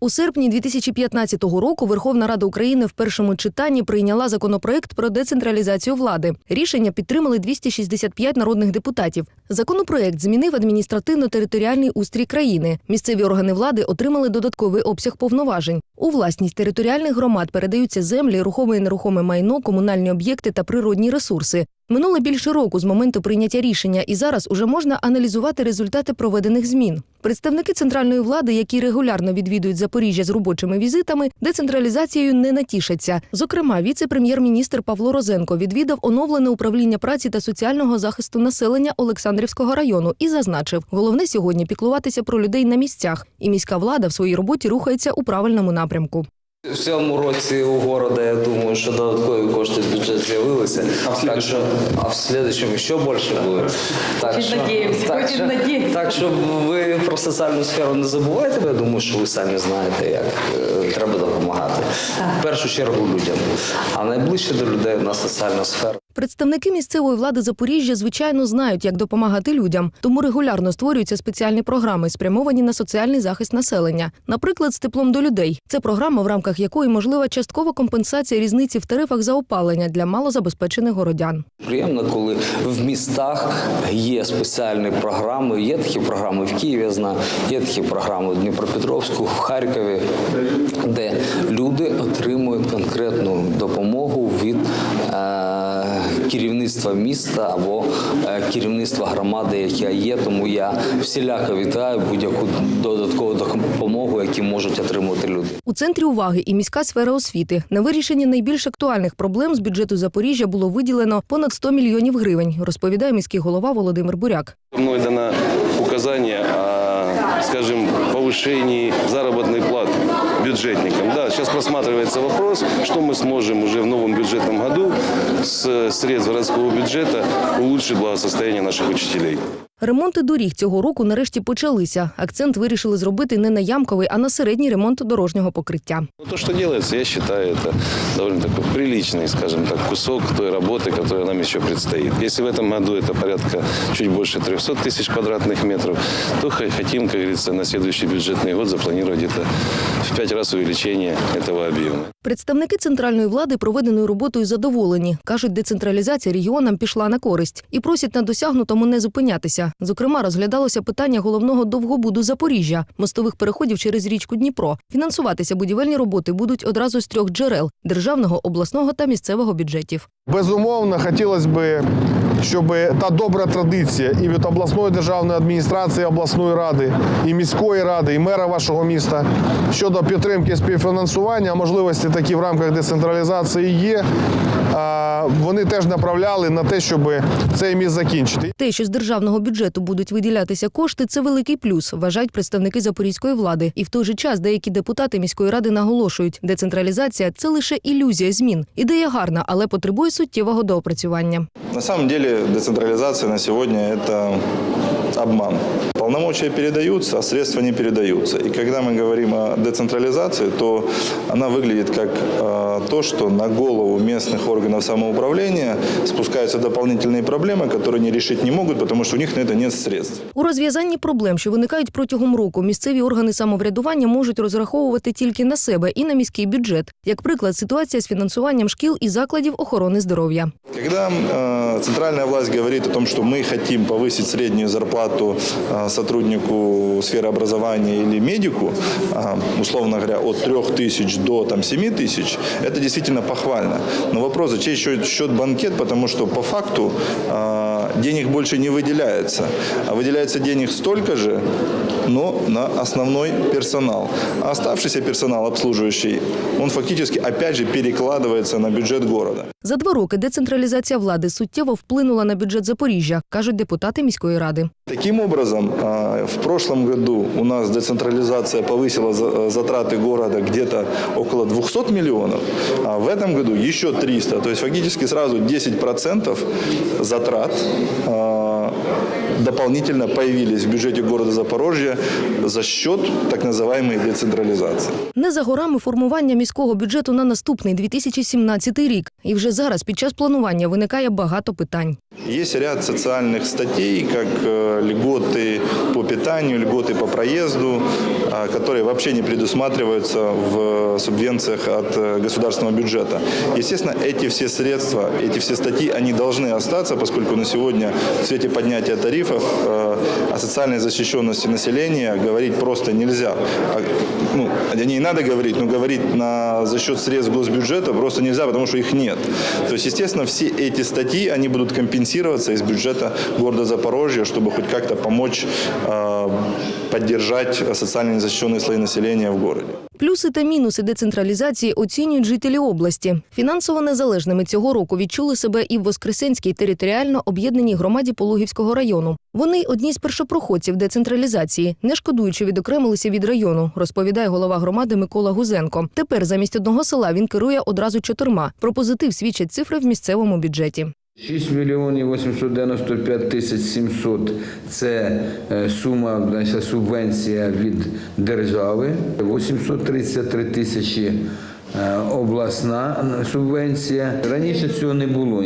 У серпні 2015 року Верховна Рада України в першому читанні прийняла законопроект про децентралізацію влади. Рішення підтримали 265 народних депутатів. Законопроект змінив адміністративно-територіальний устрій країни. Місцеві органи влади отримали додатковий обсяг повноважень. У власність територіальних громад передаються землі, рухоме і нерухоме майно, комунальні об'єкти та природні ресурси. Минуло більше року з моменту прийняття рішення, і зараз уже можна аналізувати результати проведених змін. Представники центральної влади, які регулярно відвідують Запоріжжя з робочими візитами, децентралізацією не натішаться. Зокрема, віце-прем'єр-міністр Павло Розенко відвідав оновлене управління праці та соціального захисту населення Олександрівського району і зазначив, головне сьогодні піклуватися про людей на місцях, і міська влада в своїй роботі рухається у правильному напрямку. В цьому році у города, я думаю, що додаткові кошти в бюджет з'явилися. Так що, а в слідчому ще більше буде. Так що, надіємося, так, що, надіємося. так що ви про соціальну сферу не забувайте, бо я думаю, що ви самі знаєте, як е, треба допомагати. В першу чергу людям. А найближче до людей у нас соціальна сфера. Представники місцевої влади Запоріжжя, звичайно, знають, як допомагати людям, тому регулярно створюються спеціальні програми, спрямовані на соціальний захист населення. Наприклад, з теплом до людей. Це програма, в рамках якої можлива часткова компенсація різниці в тарифах за опалення для малозабезпечених городян. Приємно, коли в містах є спеціальні програми. Є такі програми в Києві, я знаю, є такі програми в Дніпропетровську, в Харкові, де люди отримують конкретну допомогу від е, керівництва міста або е, керівництва громади, яка є. Тому я всіляко вітаю будь-яку додаткову допомогу, яку можуть отримувати люди. У центрі уваги і міська сфера освіти. На вирішення найбільш актуальних проблем з бюджету Запоріжжя було виділено понад 100 мільйонів гривень, розповідає міський голова Володимир Буряк. Мной дано указание о, скажем, повышении заработной платы бюджетникам. Да, сейчас просматривается вопрос, что мы сможем уже в новом бюджетном году с средств городского бюджета улучшить благосостояние наших учителей. Ремонти доріг цього року нарешті почалися. Акцент вирішили зробити не на ямковий, а на середній ремонт дорожнього покриття. Но то, что делается, я считаю, это довольно такой приличный, скажем так, кусок той работы, которая нам еще предстоит. Если в этом году это порядка чуть больше 300 тысяч квадратных метров, то х- хотим, как говорится, на следующий бюджетный год запланировать где-то в пять раз увеличение этого объема. Представники центральної влади проведеною роботою задоволені. кажуть, децентралізація регіонам пішла на користь і просять на досягнутому не зупинятися. Зокрема, розглядалося питання головного довгобуду Запоріжжя, мостових переходів через річку Дніпро. Фінансуватися будівельні роботи будуть одразу з трьох джерел державного, обласного та місцевого бюджетів. Безумовно, хотілося б, щоб та добра традиція і від обласної державної адміністрації, обласної ради, і міської ради, і мера вашого міста щодо підтримки співфінансування, можливості такі в рамках децентралізації є. а, Вони теж направляли на те, щоб цей міст закінчити. Те, що з державного бюджету будуть виділятися кошти, це великий плюс, вважають представники запорізької влади. І в той же час деякі депутати міської ради наголошують, децентралізація це лише ілюзія змін. Ідея гарна, але потребує суттєвого доопрацювання. На самом деле децентрализация на сегодня – это обман. Полномочия передаются, а средства не передаются. И когда мы говорим о децентрализации, то она выглядит как э, то, что на голову местных органов самоуправления спускаются дополнительные проблемы, которые они решить не могут, потому что у них на это нет средств. У розв'язанні проблем, що виникають протягом року, місцеві органи самоврядування можуть розраховувати тільки на себе і на міський бюджет. Як приклад, ситуація з фінансуванням шкіл і закладів охорони здоров'я. Когда э, центральная власть говорит о том, что мы хотим повысить среднюю зарплату э, сотруднику сферы образования или медику, э, условно говоря, от 3 тысяч до там, 7 тысяч, это действительно похвально. Но вопрос, за чей счет, банкет, потому что по факту э, денег больше не выделяется. А выделяется денег столько же, но на основной персонал. А оставшийся персонал обслуживающий, он фактически опять же перекладывается на бюджет города. За два роки децентралізація влади суттєво вплинула на бюджет Запоріжжя, кажуть депутати міської ради. Таким образом, а, в прошлом году у нас децентрализация повысила за- э, затраты города где-то около 200 миллионов, а в этом году еще 300. То есть фактически сразу 10% затрат а, э, дополнительно появились в бюджете города Запорожья за счет так называемой децентрализации. Не за горами формування міського бюджету на наступний 2017 рік. І вже зараз під час планування виникає багато питань. Есть ряд социальных статей, как э, льготы по питанию, льготы по проезду, а, которые вообще не предусматриваются в субвенциях от э, государственного бюджета. Естественно, эти все средства, эти все статьи, они должны остаться, поскольку на сегодня в свете поднятия тарифов э, о социальной защищенности населения говорить просто нельзя. А, Ну, о ней надо говорить, но говорить на, за счет средств госбюджета просто нельзя, потому что их нет. То есть, естественно, все эти статьи, они будут компенсироваться из бюджета города Запорожья, чтобы хоть как-то помочь э, поддержать социально незащищенные слои населения в городе. Плюси та мінуси децентралізації оцінюють жителі області. Фінансово незалежними цього року відчули себе і в Воскресенській територіально об'єднаній громаді Пологівського району. Вони одні з першопроходців децентралізації, не шкодуючи відокремилися від району, розповідає голова громади Микола Гузенко. Тепер замість одного села він керує одразу чотирма. Про позитив свідчать цифри в місцевому бюджеті. 6 мільйонів 895 тисяч 700 – це е, сума, значить, субвенція від держави. 833 тисячі е, обласна субвенція. Раніше цього не було.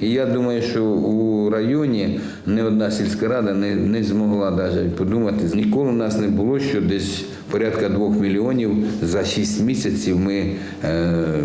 І, я думаю, що у районі ні одна сільська рада не, не змогла навіть подумати. Ніколи у нас не було, що десь порядка 2 мільйонів за 6 місяців ми е,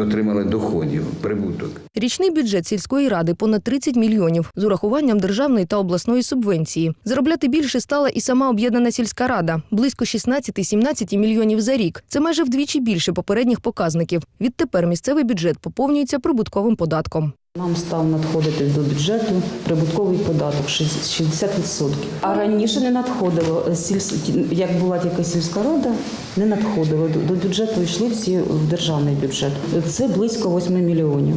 отримали доходів, прибуток. Річний бюджет сільської ради понад 30 мільйонів з урахуванням державної та обласної субвенції. Заробляти більше стала і сама об'єднана сільська рада близько 16-17 мільйонів за рік. Це майже вдвічі більше попередніх показників. Відтепер місцевий бюджет поповнюється прибутковим податком. Нам став надходити до бюджету прибутковий податок 60%. А раніше не надходило як була тільки сільська рада, не надходило до до бюджету. Йшли всі в державний бюджет. Це близько 8 мільйонів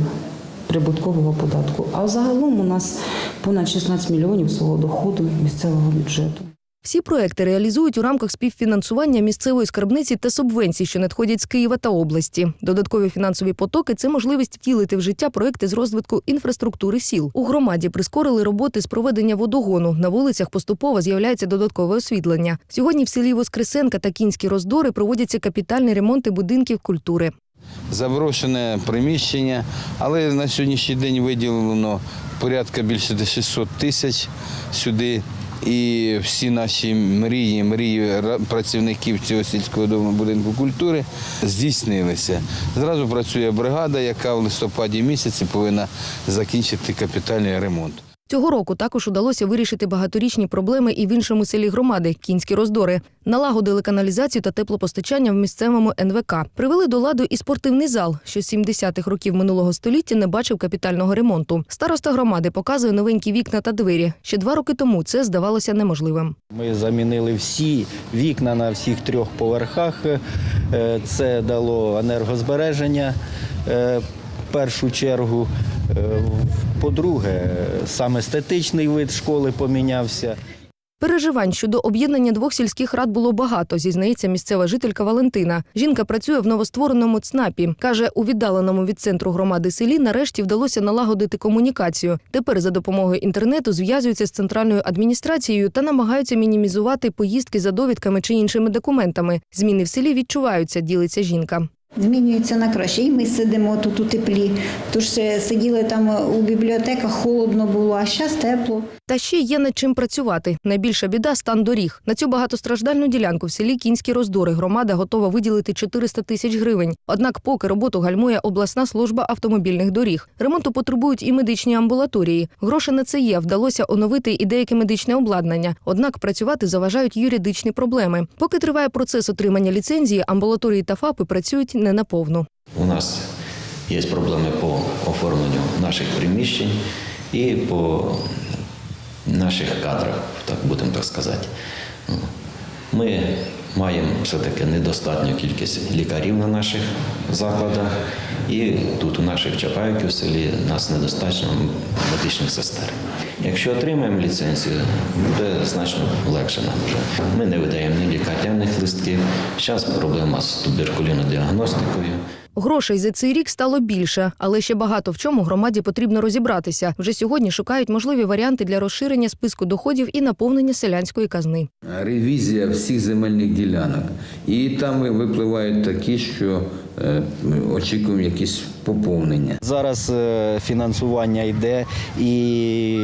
прибуткового податку. А загалом у нас понад 16 мільйонів свого доходу місцевого бюджету. Всі проекти реалізують у рамках співфінансування місцевої скарбниці та субвенцій, що надходять з Києва та області. Додаткові фінансові потоки це можливість втілити в життя проекти з розвитку інфраструктури сіл. У громаді прискорили роботи з проведення водогону. На вулицях поступово з'являється додаткове освітлення. Сьогодні в селі Воскресенка та Кінські роздори проводяться капітальні ремонти будинків культури. заброшене приміщення, але на сьогоднішній день виділено порядка більше 600 тисяч сюди. І всі наші мрії, мрії працівників цього сільського дому будинку культури здійснилися. Зразу працює бригада, яка в листопаді місяці повинна закінчити капітальний ремонт. Цього року також удалося вирішити багаторічні проблеми і в іншому селі громади кінські роздори. Налагодили каналізацію та теплопостачання в місцевому НВК. Привели до ладу і спортивний зал, що з 70-х років минулого століття не бачив капітального ремонту. Староста громади показує новенькі вікна та двері. Ще два роки тому це здавалося неможливим. Ми замінили всі вікна на всіх трьох поверхах. Е, Це дало енергозбереження е, в першу чергу. По-друге, сам естетичний вид школи помінявся. Переживань щодо об'єднання двох сільських рад було багато, зізнається місцева жителька Валентина. Жінка працює в новоствореному ЦНАПі. Каже, у віддаленому від центру громади селі нарешті вдалося налагодити комунікацію. Тепер за допомогою інтернету зв'язуються з центральною адміністрацією та намагаються мінімізувати поїздки за довідками чи іншими документами. Зміни в селі відчуваються, ділиться жінка. Змінюється на краще. І ми сидимо тут у теплі. Тож е, сиділи там у бібліотеках, холодно було, а зараз тепло. Та ще є над чим працювати. Найбільша біда стан доріг. На цю багатостраждальну ділянку в селі Кінські роздори громада готова виділити 400 тисяч гривень. Однак, поки роботу гальмує обласна служба автомобільних доріг. Ремонту потребують і медичні амбулаторії. Гроші на це є. Вдалося оновити і деяке медичне обладнання. Однак працювати заважають юридичні проблеми. Поки триває процес отримання ліцензії, амбулаторії та ФАПи працюють не наповну. У нас є проблеми по оформленню наших приміщень і по наших кадрах, так будемо так сказати. Ми маємо все-таки недостатню кількість лікарів на наших закладах, і тут у наших Чапаївків в селі нас недостатньо медичних сестер. Якщо отримаємо ліцензію, буде значно легше нам вже. Ми не видаємо ні лікарняних листків. Зараз проблема з туберкулінодіагностикою. діагностикою. Грошей за цей рік стало більше, але ще багато в чому громаді потрібно розібратися. Вже сьогодні шукають можливі варіанти для розширення списку доходів і наповнення селянської казни. Ревізія всіх земельних ділянок. І там випливають такі, що е, очікуємо якісь поповнення. Зараз е, фінансування йде, і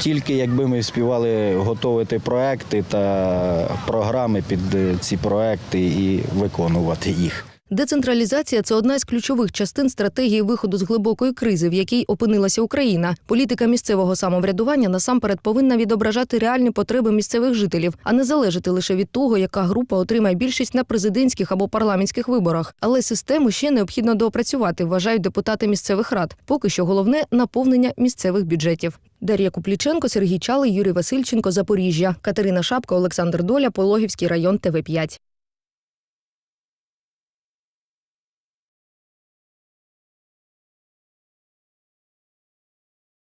тільки якби ми співали готувати проекти та програми під е, ці проекти і виконувати їх. Децентралізація це одна із ключових частин стратегії виходу з глибокої кризи, в якій опинилася Україна. Політика місцевого самоврядування насамперед повинна відображати реальні потреби місцевих жителів, а не залежати лише від того, яка група отримає більшість на президентських або парламентських виборах. Але систему ще необхідно доопрацювати, вважають депутати місцевих рад. Поки що головне наповнення місцевих бюджетів. Дар'я Купліченко, Сергій Чалий, Юрій Васильченко, Запоріжжя, Катерина Шапка, Олександр Доля, Пологівський район, ТВ 5